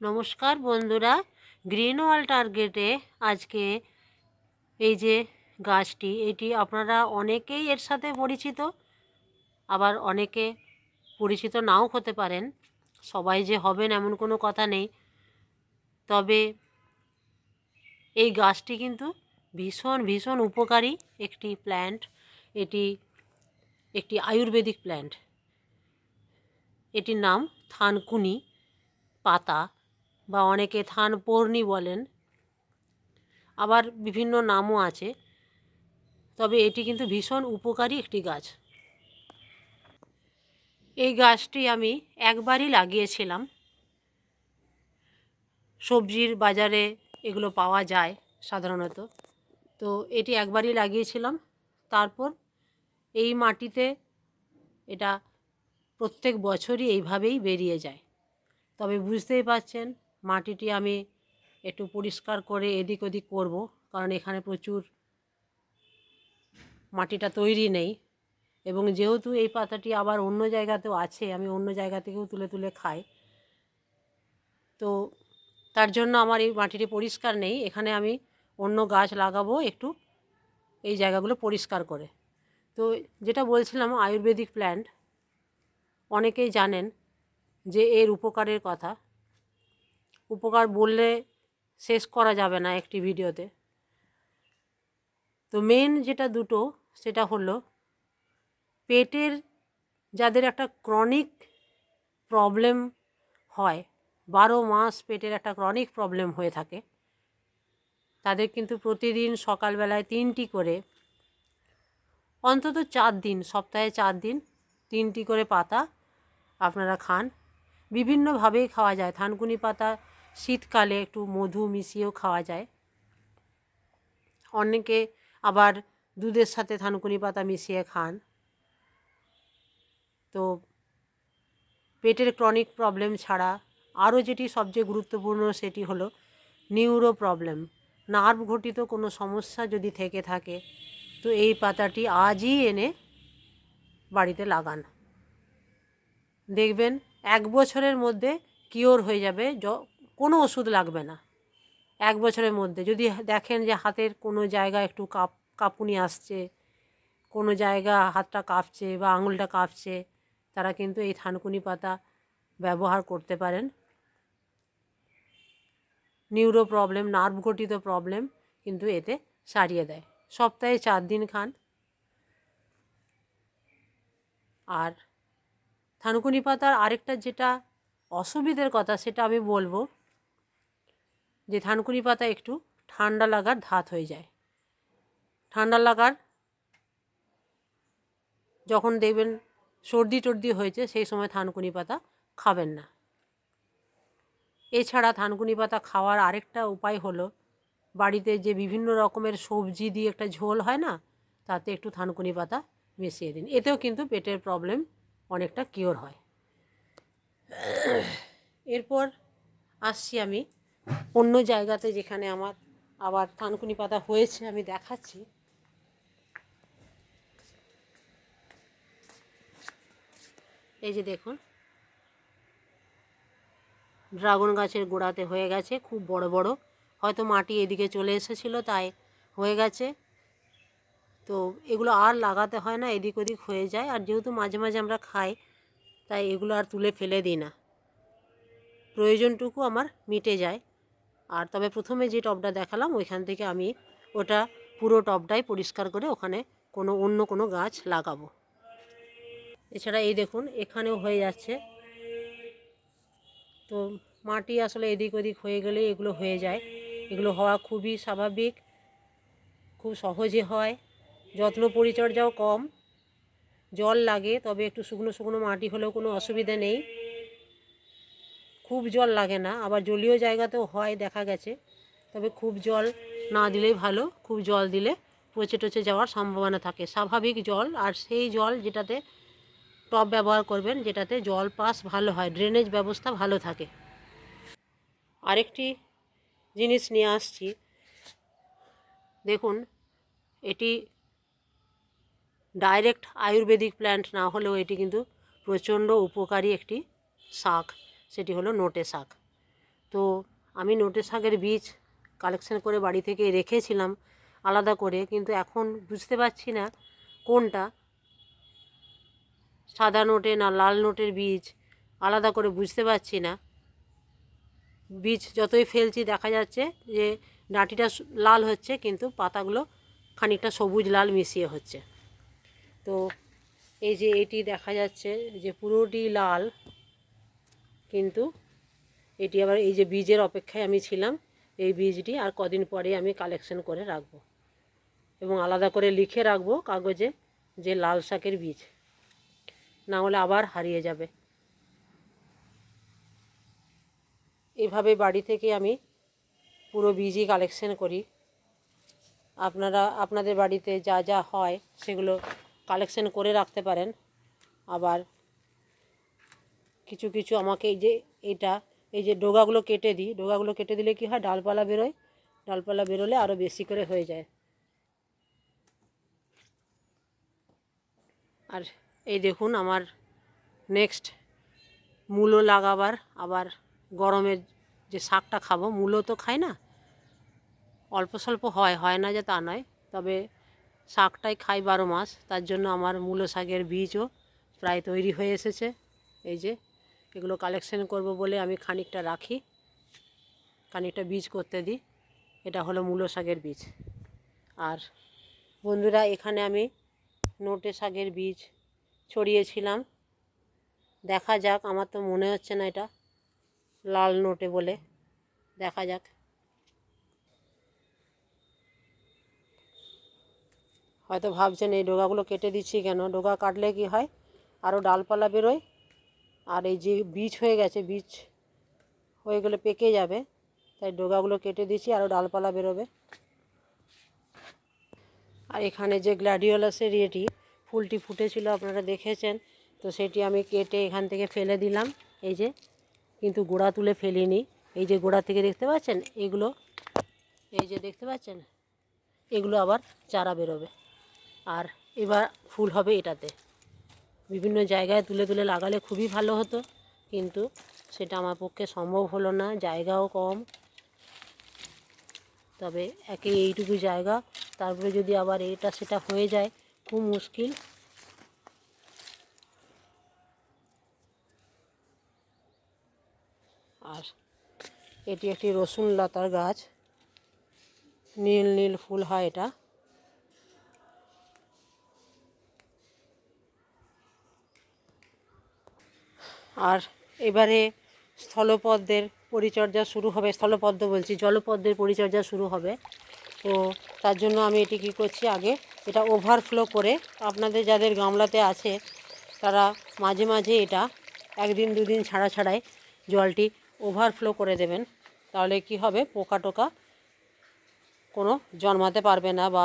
নমস্কার বন্ধুরা গ্রিন ওয়াল টার্গেটে আজকে এই যে গাছটি, এটি আপনারা অনেকেই এর সাথে পরিচিত, আবার অনেকে পরিচিত নাও হতে পারেন। সবাই যে হবেন এমন কোনো কথা নেই। তবে এই গাছটি কিন্তু ভীষণ ভীষণ উপকারী একটি প্ল্যান্ট এটি একটি আয়ুর্বেদিক প্ল্যান্ট এটির নাম থানকুনি পাতা। বা অনেকে থান পর্ণি বলেন, আবার বিভিন্ন নামও আছে, তবে এটি কিন্তু ভীষণ উপকারী একটি গাছ। এই গাছটি আমি একবারই লাগিয়েছিলাম। সবজির বাজারে এগুলো পাওয়া যায় সাধারণত। তো এটি একবারই লাগিয়েছিলাম। তারপর এই মাটিতে এটা প্রত্যেক বছরই এইভাবেই বেরিয়ে যায়। তবে বুঝতেই পারছেন মাটিটি আমি একটু পরিষ্কার করে এদিক ওদিক করব, কারণ এখানে প্রচুর মাটিটা তৈরি নেই। এবং যেহেতু এই পাতাটি আবার অন্য জায়গাতেও আছে, আমি অন্য জায়গা থেকেও তুলে তুলে খাই। তো তার জন্য আমার এই মাটিটি পরিষ্কার নেই। এখানে আমি অন্য গাছ লাগাবো একটু, এই জায়গাগুলো পরিষ্কার করে। তো যেটা বলছিলাম, আয়ুর্বেদিক প্ল্যান্ট, অনেকেই জানেন যে এর উপকারের কথা। উপকার বললে শেষ করা যাবে না একটি ভিডিওতে। তো মেন যেটা দুটো, সেটা হলো পেটের যাদের একটা ক্রনিক প্রবলেম হয়, বারো মাস পেটের একটা ক্রনিক প্রবলেম হয়ে থাকে, তাদের কিন্তু প্রতিদিন সকালবেলায় তিনটি করে, অন্তত চার দিন, সপ্তাহে চার দিন তিনটি করে পাতা আপনারা খান। বিভিন্নভাবেই খাওয়া যায়, থানকুনি পাতা শীতকালে একটু মধু মিশিয়েও খাওয়া যায়। অনেকে আবার দুধের সাথে থানকুনি পাতা মিশিয়ে খান। তো পেটের ক্রনিক প্রবলেম ছাড়া আরও যেটি সবচেয়ে গুরুত্বপূর্ণ সেটি হলো নিউরো প্রবলেম নার্ভ ঘটিত কোনো সমস্যা যদি থেকে থাকে, তো এই পাতাটি আজই এনে বাড়িতে লাগান। দেখবেন এক বছরের মধ্যে কিওর হয়ে যাবে কোনো ওষুধ লাগবে না। এক বছরের মধ্যে। যদি দেখেন যে হাতের কোনো জায়গা একটু কাপ, কাঁপুনি আসছে, কোনো জায়গা হাতটা কাঁপছে বা আঙুলটা কাঁপছে, তারা কিন্তু এই থানকুনি পাতা ব্যবহার করতে পারেন। নিউরো প্রবলেম, নার্ভ ঘটিত প্রবলেম কিন্তু এতে সারিয়ে দেয়। সপ্তাহে চার দিন খান। আর থানকুনি পাতার আরেকটা যেটা অসুবিধের কথা সেটা আমি বলব যে থানকুনি পাতা একটু ঠান্ডা লাগার ধাত হয়ে যায়। ঠান্ডা লাগার যখন দেখবেন সর্দি টর্দি হয়েছে, সেই সময় থানকুনি পাতা খাবেন না। এছাড়া থানকুনি পাতা খাওয়ার আরেকটা উপায় হলো, বাড়িতে যে বিভিন্ন রকমের সবজি দিয়ে একটা ঝোল হয় না, তাতে একটু থানকুনি পাতা মিশিয়ে দিন। এতেও কিন্তু পেটের প্রবলেম অনেকটা কিওর হয়। এরপর আসছি আমি অন্য জায়গাতে যেখানে আমার আবার থানকুনি পাতা হয়েছে, আমি দেখাচ্ছি। এই যে দেখুন, ড্রাগন গাছের গোড়াতে হয়ে গেছে, খুব বড় বড়। হয়তো মাটি এদিকে চলে এসেছিল, তাই হয়ে গেছে। তো এগুলো আর লাগাতে হয় না, এদিক ওদিক হয়ে যায়। আর যেহেতু মাঝে মাঝে আমরা খাই, তাই এগুলো আর তুলে ফেলে দিই না। প্রয়োজনটুকু আমার মিটে যায়। আর তবে প্রথমে যে টবটা দেখালাম, ওইখান থেকে আমি ওটা পুরো টবটাই পরিষ্কার করে ওখানে কোনো অন্য কোনো গাছ লাগাবো। এছাড়া এই দেখুন, এখানেও হয়ে যাচ্ছে। তো মাটি আসলে এদিক ওদিক হয়ে গেলে এগুলো হয়ে যায়। এগুলো হওয়া খুবই স্বাভাবিক, খুব সহজে হয়। যত্ন পরিচর্যাও কম। জল লাগে, তবে একটু শুকনো শুকনো মাটি হলেও কোনো অসুবিধা নেই। খুব জল লাগে না, আবার জলীয় জায়গাতেও হয়, দেখা গেছে। তবে খুব জল না দিলেই ভালো, খুব জল দিলে পচে টচে যাওয়ার সম্ভাবনা থাকে। স্বাভাবিক জল, আর সেই জল যেটাতে টব ব্যবহার করবেন, যেটাতে জল পাস ভালো হয়, ড্রেনেজ ব্যবস্থা ভালো থাকে। আরেকটি জিনিস নিয়ে আসছি। দেখুন, এটি ডাইরেক্ট আয়ুর্বেদিক প্ল্যান্ট, না হলেও এটি কিন্তু প্রচণ্ড উপকারী একটি শাক। সেটি হলো নোটে শাক। তো আমি নোটে শাকের বীজ কালেকশন করে বাড়ি থেকে রেখেছিলাম আলাদা করে, কিন্তু এখন বুঝতে পারছি না কোনটা। সাদা নোটে না লাল নোটের বীজ আলাদা করে বুঝতে পারছি না। বীজ যতই ফেলছি দেখা যাচ্ছে যে ডাঁটিটা লাল হচ্ছে, কিন্তু পাতাগুলো খানিকটা সবুজ লাল মিশিয়ে হচ্ছে। তো এই যে এটি দেখা যাচ্ছে যে পুরোটি লাল। কিন্তু এটি আবার এই যে বীজের অপেক্ষায় আমি ছিলাম, এই বীজটি আর কদিন পরে আমি কালেকশন করে রাখব। এবং আলাদা করে লিখে রাখব কাগজে যে লাল শাকের বীজ। না হলে আবার হারিয়ে যাবে। এভাবে বাড়ি থেকে আমি পুরো বীজই কালেকশন করি। আপনারা, আপনাদের বাড়িতে যা যা হয় সেগুলো কালেকশন করে রাখতে পারেন। আবার কিছু কিছু আমাকে এই যে এটা, এই যে ডোগাগুলো কেটে দিই, ডোগাগুলো কেটে দিলে কি হয়, ডালপালা বেরোয়, ডালপালা বেরোলে আরও বেশি করে হয়ে যায়। আর এই দেখুন আমার নেক্সট মূলো লাগাবার, আবার গরমের যে শাকটা খাব, মূলো তো খাই না, অল্প স্বল্প হয় হয় না যে তা নয়, তবে শাকটাই খাই বারো মাস, তার জন্য আমার মূলো শাকের বীজও প্রায় তৈরি হয়ে এসেছে, এই যে এগুলো কালেকশন করব বলে আমি খানিকটা রাখি। খানিকটা বীজ করতে দিই। এটা হলো মূলো শাকের বীজ। আর বন্ধুরা, এখানে আমি নোটে শাকের বীজ ছড়িয়েছিলাম। দেখা যাক, আমার তো মনে হচ্ছে না এটা লাল নোটে বলে। দেখা যাক। হয়তো ভাবছেন, এই ডোগাগুলো কেটে দিচ্ছি কেন? ডোগা কাটলে কি হয়? আরও ডালপালা বেরোয়? আর এই যে বীজ হয়ে গেছে, বীজ হয়ে গেলে পেকে যাবে। তাই ডোগাগুলো কেটে দিচ্ছি আরও ডালপালা বেরোবে। আর এখানে যে গ্ল্যাডিওলাসের ইয়েটি, ফুলটি ফুটেছিল, আপনারা দেখেছেন। তো সেটি আমি কেটে এখান থেকে ফেলে দিলাম। এই যে, কিন্তু গোড়া তুলে ফেলিনি। এই যে গোড়া থেকে দেখতে পাচ্ছেন? এগুলো, এই যে দেখতে পাচ্ছেন? এগুলো আবার চারা বেরোবে। আর এবার ফুল হবে এটাতে। বিভিন্ন জায়গায় তুলে তুলে লাগালে খুবই ভালো হতো। কিন্তু সেটা আমার পক্ষে সম্ভব হলো না, জায়গাও কম। তবে একে এইটুকু জায়গা, তারপরে যদি আবার এটা সেটা হয়ে যায়, খুব মুশকিল। আর এটি একটি রসুন লতার গাছ। নীল নীল ফুল হয় এটা। আর এবারে স্থলপদ্মের পরিচর্যা শুরু হবে, স্থলপদ্ম বলছি, জলপদ্মের পরিচর্যা শুরু হবে। তো তার জন্য আমি এটি কী করছি আগে, এটা ওভারফ্লো করে আপনাদের যাদের গামলাতে আছে, তারা মাঝে মাঝে এটা একদিন দুদিন ছাড়া ছাড়াই জলটি ওভারফ্লো করে দেবেন। তাহলে কি হবে? পোকা টোকা কোনো জন্মাতে পারবে না বা